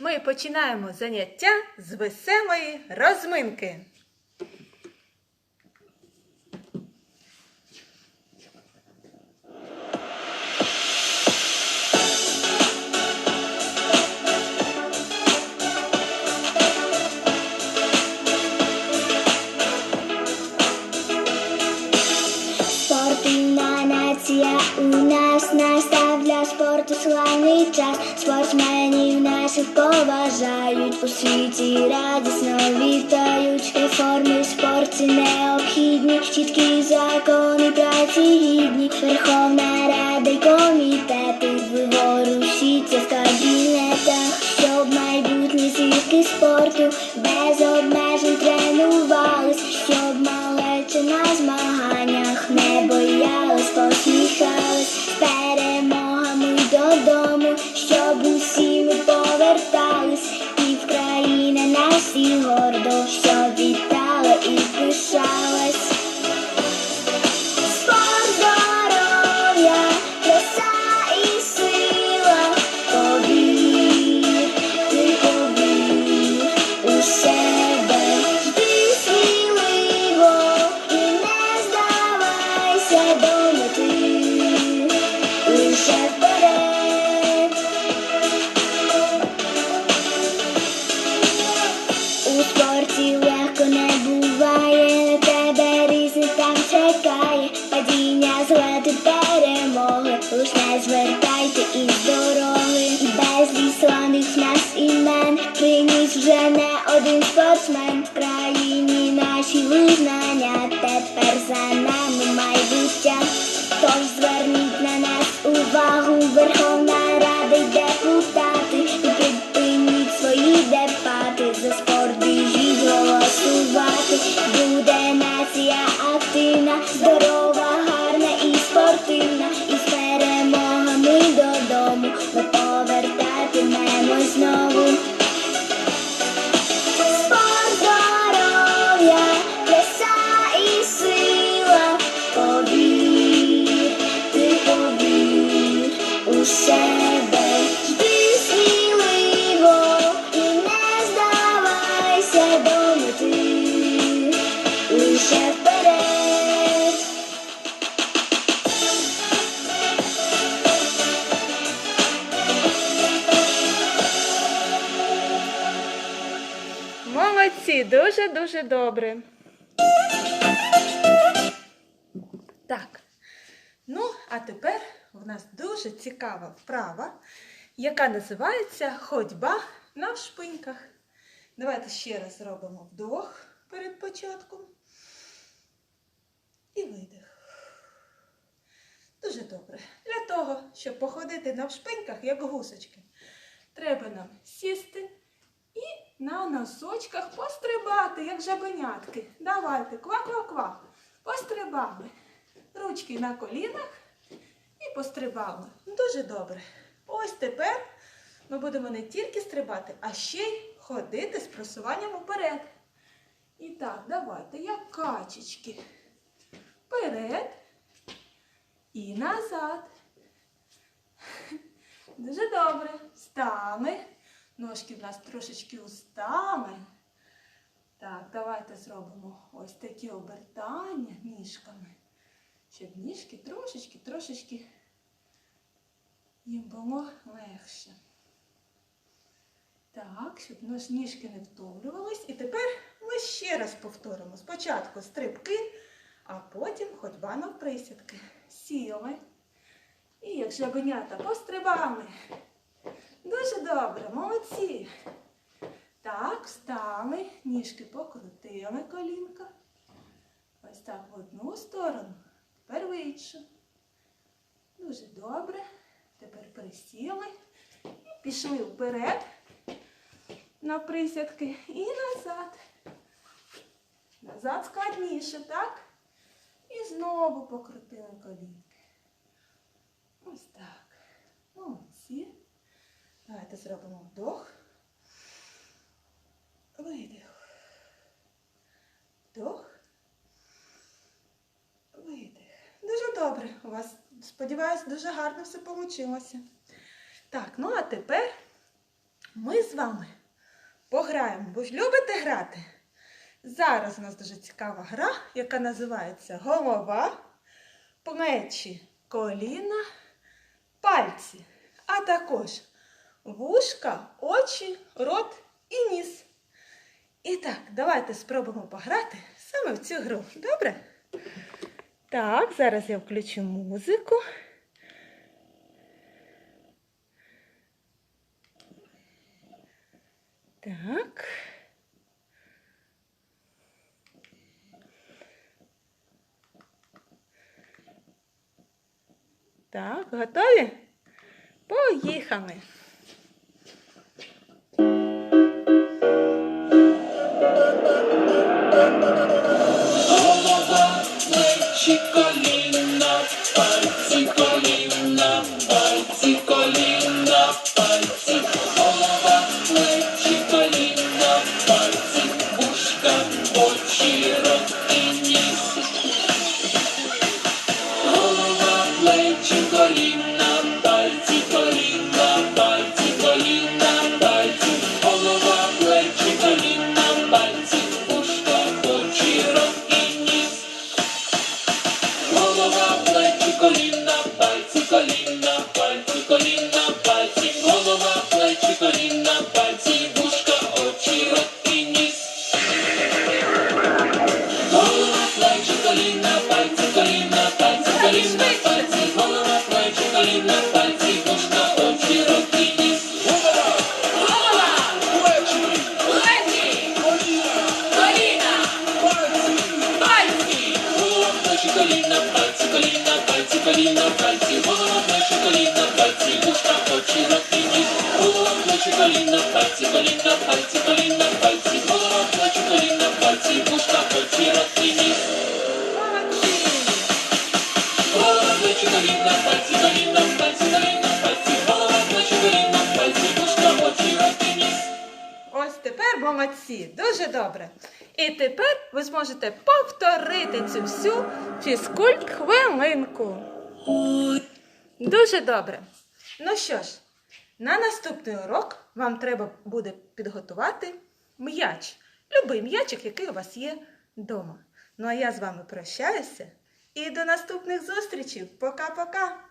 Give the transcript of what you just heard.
Ми починаємо заняття з веселої розминки. Спортивна нація у нас настав для спорту славний час. Спортсменів наших поважають. У світі радісно вітають. Реформи в спорті необхідні, чіткі закони праці гідні. Верховна Рада й комітети виворушіться в кабінетах, щоб майбутні зірки спорту без обмежень тренувались, щоб малече на змаганнях не боялись, посміхались з перемогами додому, щоб усі ми повертались, і в країна на всі гордо, не звертайте із дороги, без славних нас імен, приніс вже не один спортсмен в країні наші визнання, тепер за нами майбуття. Тож зверніть на нас увагу, Верховна Молодці, дуже-дуже добре. Так. Ну, а тепер у нас дуже цікава вправа, яка називається ходьба на шпиньках. Давайте ще раз зробимо вдох перед початком. І видих. Дуже добре. Для того, щоб походити на шпиньках, як гусочки, треба нам сісти на носочках пострибати, як жабенятки. Давайте, ква-ква-ква. Пострибали. Ручки на колінах і пострибали. Дуже добре. Ось тепер ми будемо не тільки стрибати, а ще й ходити з просуванням уперед. І так, давайте, як качечки. Вперед і назад. Дуже добре. Стали. Ножки в нас трошечки устали. Так, давайте зробимо ось такі обертання ніжками, щоб ніжки трошечки, трошечки їм було легше. Так, щоб ніжки не втомлювались. І тепер ми ще раз повторимо. Спочатку стрибки, а потім ходьба навприсядки. Сіли. І як жабенята пострибали. Дуже добре, молодці. Так, встали, ніжки покрутили колінка. Ось так в одну сторону, тепер в іншу. Дуже добре. Тепер присіли і пішли вперед на присядки і назад. Назад складніше, так? І знову покрутили колінки. Ось так. Молодці. Давайте зробимо вдох. Видих. Вдох. Видих. Дуже добре. У вас, сподіваюся, дуже гарно все вийшло. Так, ну а тепер ми з вами пограємо. Ви ж любите грати? Зараз у нас дуже цікава гра, яка називається голова, плечі, коліна, пальці, а також вушка, очі, рот і ніс. І так, давайте спробуємо пограти саме в цю гру. Добре? Так, зараз я включу музику. Так. Так, готові? Поїхали. Пальці, коліна, пальці, коліна, пальці, голова, плечі, коліна, пальці, вушка, очі, рот ніс. Голова, плечі, коліна, пальці, коліна, пальці, коліна, пальці, голова, плечі, коліна, пальці, вушка, очі, рот ніс. Ось тепер молодці, дуже добре. І тепер ви зможете повторити цю всю фізкульт хвилинку. Дуже добре. Ну що ж, на наступний урок вам треба буде підготувати м'яч. Любий м'ячик, який у вас є вдома. Ну а я з вами прощаюся і до наступних зустрічей. Пока-пока!